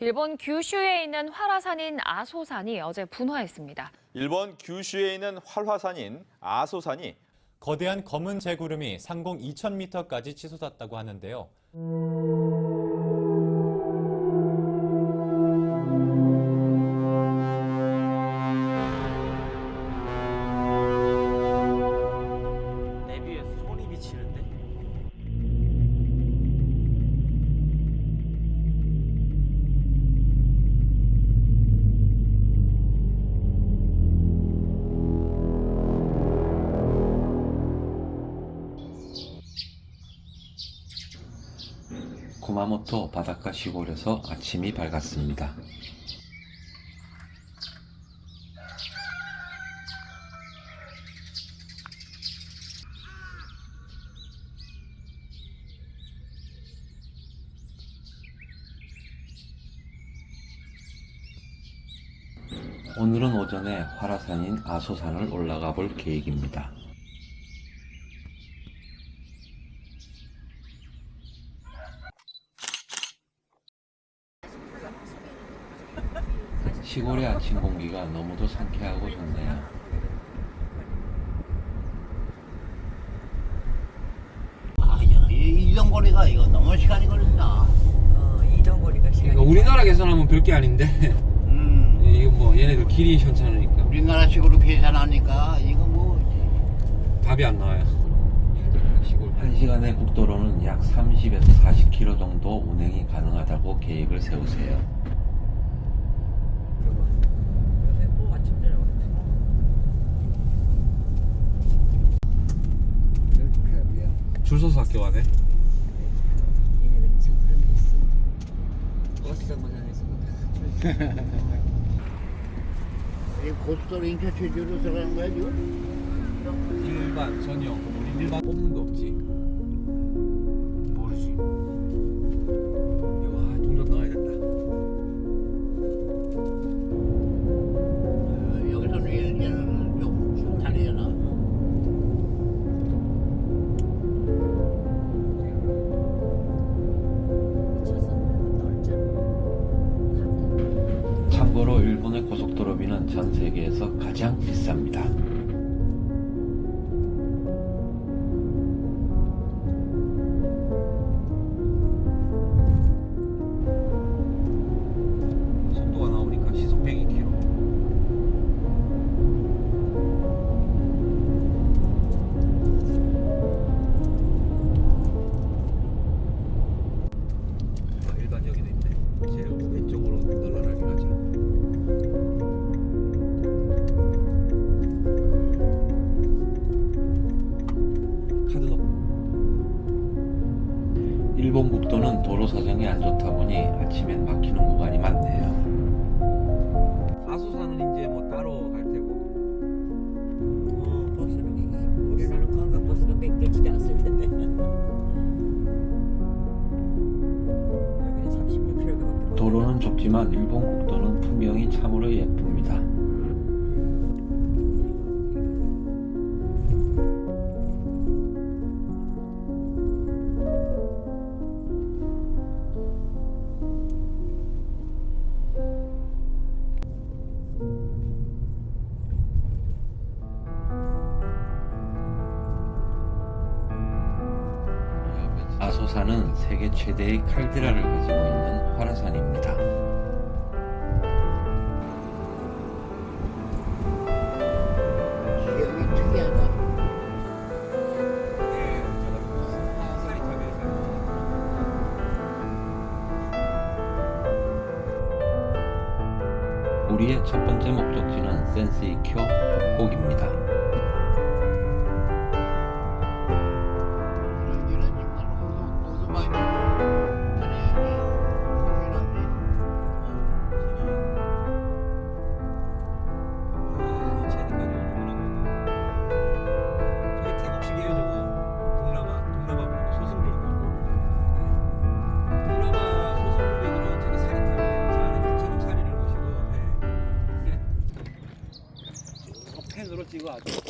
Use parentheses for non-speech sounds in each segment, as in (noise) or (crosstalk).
일본 규슈에 있는 활화산인 아소산이 어제 분화했습니다. 일본 규슈에 있는 활화산인 아소산이 거대한 검은 재구름이 상공 2,000m까지 치솟았다고 하는데요. 구마모토 바닷가 시골에서 아침이 밝았습니다. 오늘은 오전에 활화산인 아소산을 올라가 볼 계획입니다. 시골의 아침 공기가 너무도 상쾌하고 좋네요. 아, 야, 이 이동 거리가 이거 너무 시간이 걸린다. 어, 이동 거리가 시간이 그러니까 우리나라 계산하면 별게 아닌데 음, 이거 뭐 얘네들 길이 현찮으니까 우리나라식으로 계산하니까 이거 뭐 답이 안 나와요. 시골. 1시간의 국도로는 약 30에서 40km 정도 운행이 가능하다고 계획을 세우세요. 요새 뭐 아침 저녁 줄 서서 학교 가네. 얘네들은 참 그런 게 있어 버스 정거장에서 다 (laughs) 이 고속도로 인천 최주로 들어가는 거야 지금? 일반 전용 우리 일반 뽑는 거 없지. 가장 비쌉니다. 좁지만 일본 국도는 풍경이 참으로 예쁩니다. 아소산은 세계 최대의 칼데라를 가지고 있는 활화산입니다. 찍어 아주.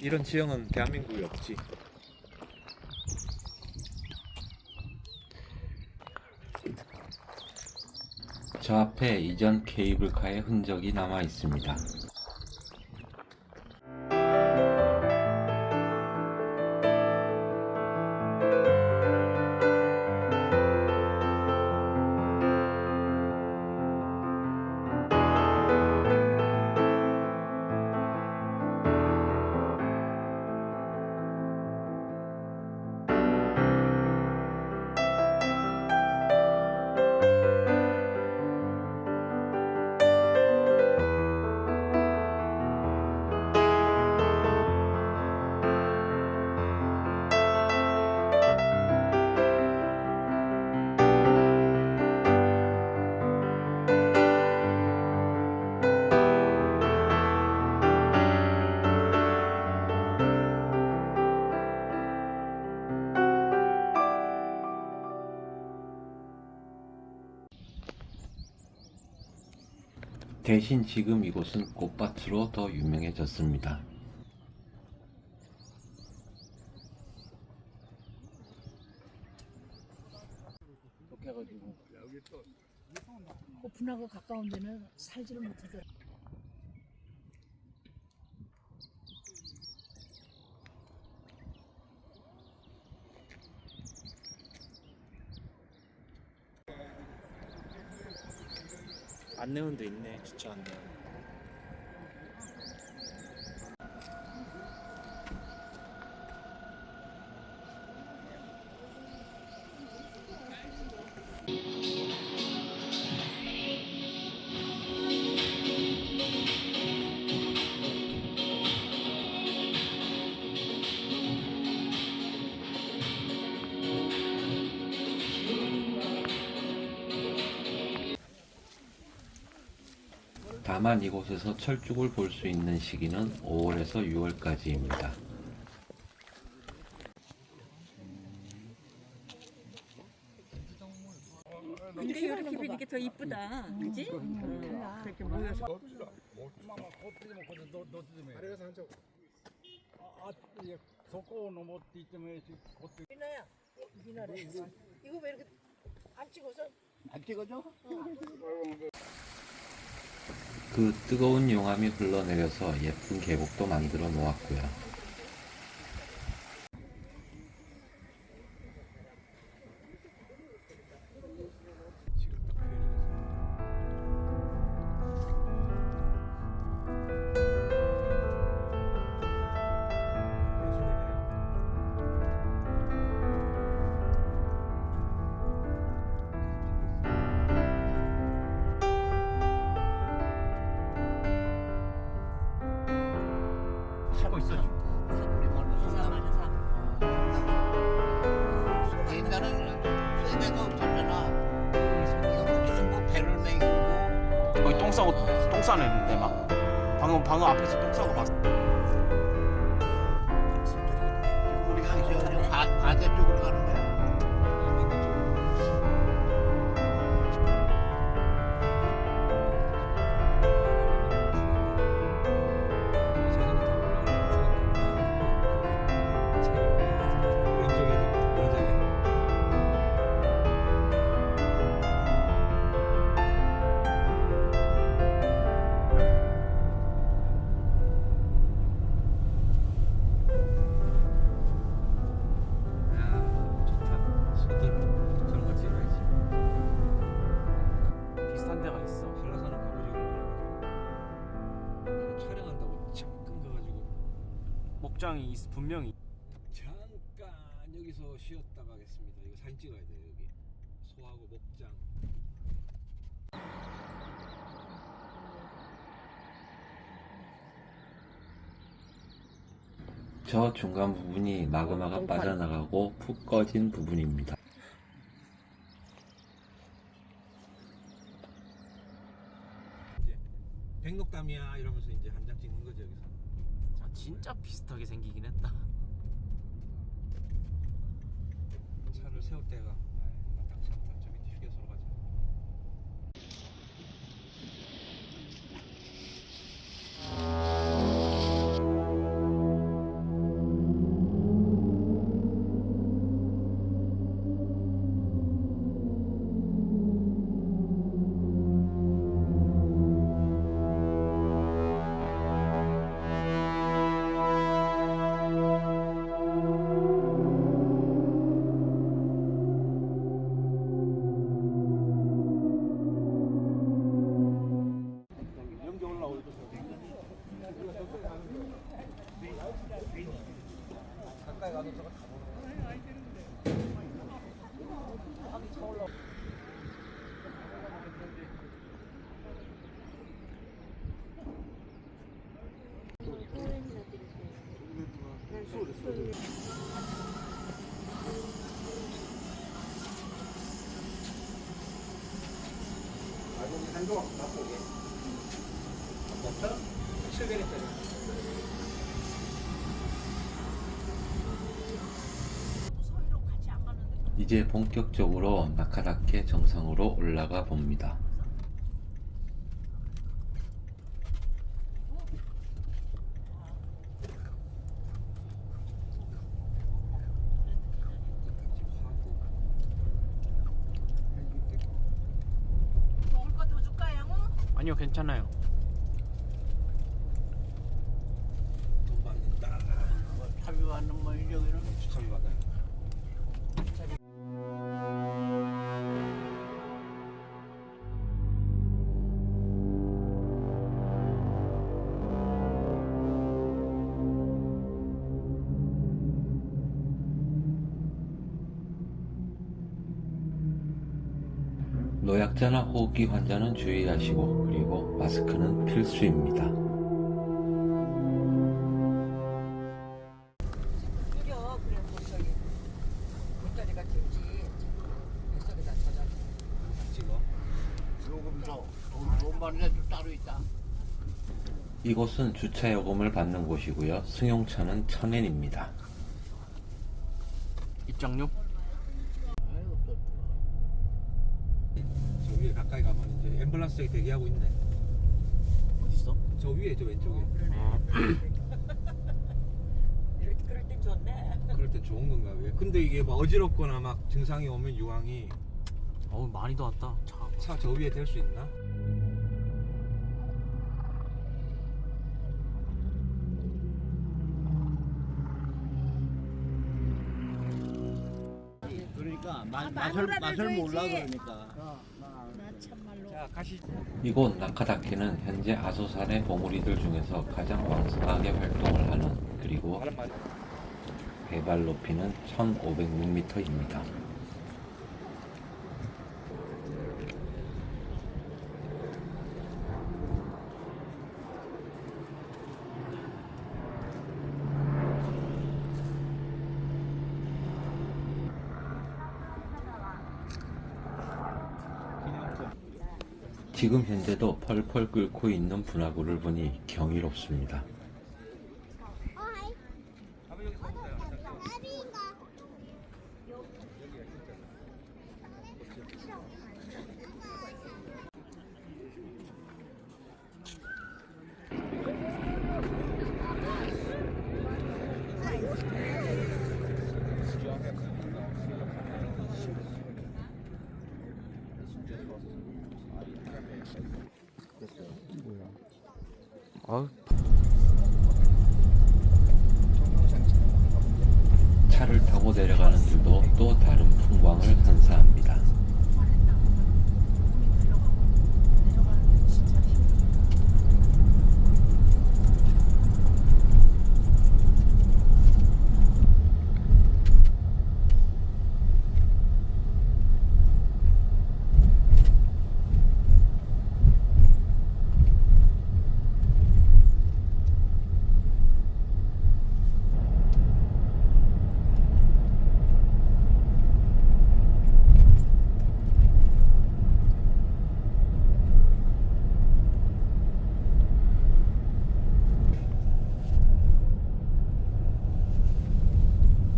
이런 지형은 대한민국에 없지. 저 앞에 이전 케이블카의 흔적이 남아 있습니다. 대신 지금 이곳은 꽃밭으로 더 유명해졌습니다. 오픈하고 가까운 데는 살지를 못하더라. 안내원도 있네 주차 안내원. 다만 이곳에서 철쭉을 볼 수 있는 시기는 5월에서 6월까지입니다. 근데 이렇게 보니까 더 이쁘다. 그지? 그렇게 모여서. 미나야, 미나래. 이거 왜 이렇게 안 찍어서? 안 찍어줘? 그 뜨거운 용암이 흘러내려서 예쁜 계곡도 만들어 놓았고요. 싸고 똥 싸냈는데 막 방금 방금 앞에서 똥 싸고 봤어. 목장이 있, 분명히. 잠깐 여기서 쉬었다 가겠습니다 이거 사진 찍어야 돼요 여기 소하고 목장 저 중간 부분이 마그마가 빠져나가고 푹 꺼진 부분입니다. 이제 백록담이야 이러면서 이제 한 장 찍는 거죠 여기서 아, 진짜 비슷하게 생기긴 했다. 차를 세울 때가 이제 본격적으로 나카라케 정상으로 올라가 봅니다. 아니요 괜찮아요. 노약자나 호흡기 환자는 주의하시고 그리고 마스크는 필수입니다. 이곳은 주차 요금을 받는 곳이고요. 승용차는 1000엔입니다. 입장료? 아유 또 저 위에 가까이 가면 이제 앰뷸런스에 대기하고 있네. 어딨어? 저 위에 저 왼쪽에. (laughs) 이렇게 그럴 땐 좋네 그럴 땐 좋은 건가 왜? 근데 이게 막 어지럽거나 막 증상이 오면 유황이 어우 많이 더 왔다. 차. 차 저 위에 댈 수 있나? 그러니까 맛, 맛을 맛을 몰라 그러니까. 이곳 나카다케는 현재 아소산의 봉우리들 중에서 가장 왕성하게 활동을 하는 그리고. 해발 높이는 1506m입니다. 지금 현재도 펄펄 끓고 있는 분화구를 보니 경이롭습니다. 아우 차를 타고 내려가는 길도 또 다른 풍광을 선사합니다.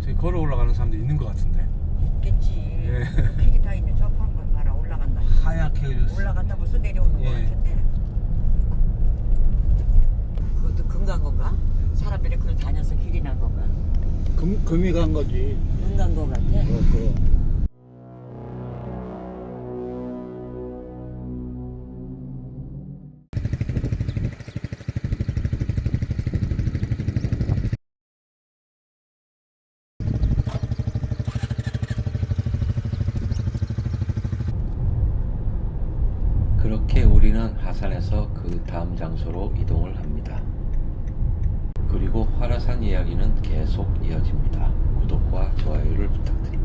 저기 걸어 올라가는 사람들 있는 것 같은데. 있겠지 예. (laughs) 픽이 다 있는 저 판 봐라 올라간다 하얗게. 올라갔다 벌써 내려오는 거 예. 같은데 그것도 금간 건가? 사람들이 그걸 다녀서 길이 난 건가? 금 금이 간 거지. 금간 거 같아 어, 그. 하산에서 그 다음 장소로 이동을 합니다. 그리고 화라산 이야기는 계속 이어집니다. 구독과 좋아요를 부탁드립니다.